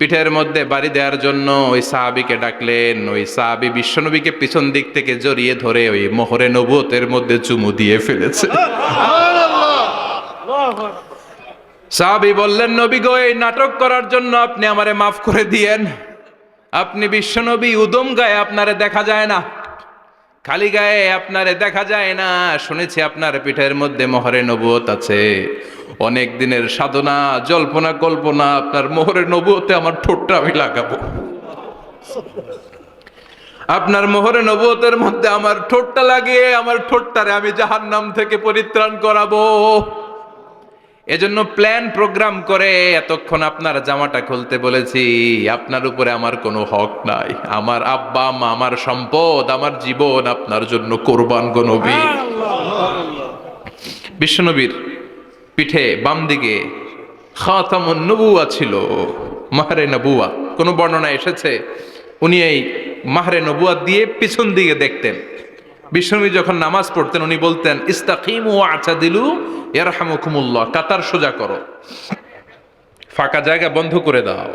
পিঠের মধ্যে বাড়ি দেওয়ার জন্য ওই সাহাবিকে ডাকলেন, ওই সাহাবি বিশ্বনবীকে পিছন দিক থেকে জড়িয়ে ধরে ওই মোহরে নবুয়তের মধ্যে চুমু দিয়ে ফেলেছে। সাহাবি বললেন, নবী গো, এই নাটক করার জন্য আপনি আমারে মাফ করে দিয়েন। আপনি বিশ্বনবী উদম গায়ে আপনারে দেখা যায় না, খালি গায়ে আপনারে দেখা যায় না। শুনেছি আপনার পিঠের মধ্যে মোহরে নবুয়ত আছে। অনেক দিনের সাধনা জল্পনা কল্পনা আপনার মোহরে নবুয়তে আমার ঠোঁটটা আমি লাগাবো। আপনার মোহরে নবুয়তের মধ্যে আমার ঠোঁটটা লাগিয়ে আমার ঠোঁটটারে আমি জাহান নাম থেকে পরিত্রাণ করাবো। এজন্য প্ল্যান প্রোগ্রাম করে এতক্ষণ আপনার জামাটা খুলতে বলেছি আপনার উপরে আমার কোনো হক নাই। আমার আব্বা মা আমার সম্পদ আমার জীবন আপনার জন্য কোরবান গো নবী। বিশ্বনবীর পিঠে বাম দিকে নবুয়া ছিল, মাহরে নবুয়া। কোনো বর্ণনা এসেছে? উনি এই মাহরে নবুয়া দিয়ে পিছন দিকে দেখতেন। বিশ্বনবী যখন নামাজ পড়তেন, উনি বলতেন, ইস্তাকিম ও আচা দিলু ইয়ারহামুকুমুল্লাহ কাতার সোজা করো। ফাঁকা জায়গা বন্ধ করে দাও।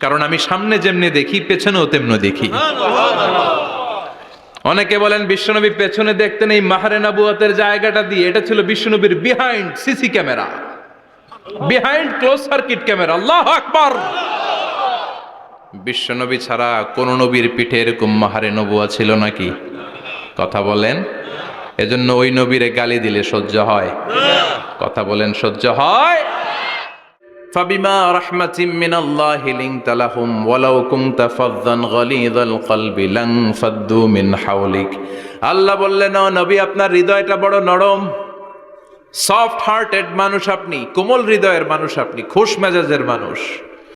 কারণ আমি সামনে যেমনি দেখি, পেছনেও তেমনি দেখি। অনেকে বলেন বিশ্বনবী পেছনে দেখতেন এই মাহারে নাবুয়াতের জায়গাটা দিয়ে। এটা ছিল বিশ্বনবীর behind CC camera. Behind close circuit camera. আল্লাহ আকবার! বিশ্বনবী ছাড়া কোন নবীর পিঠে এরকম মাহারে নবুয়া ছিল নাকি? কথা বলেন। এজন্য ওই নবীরে গালি দিলে সহ্য হয়। কথা বলেন, সহ্য হয়? فبما رحمة من الله لنت لهم ولو كنت فظا غليظ القلب لانفضوا من حولك আল্লাহ বললেন ও নবী আপনার হৃদয়টা বড় নরম সফট হার্টেড মানুষ আপনি কোমল হৃদয়ের মানুষ আপনি খুশ মেজাজের মানুষ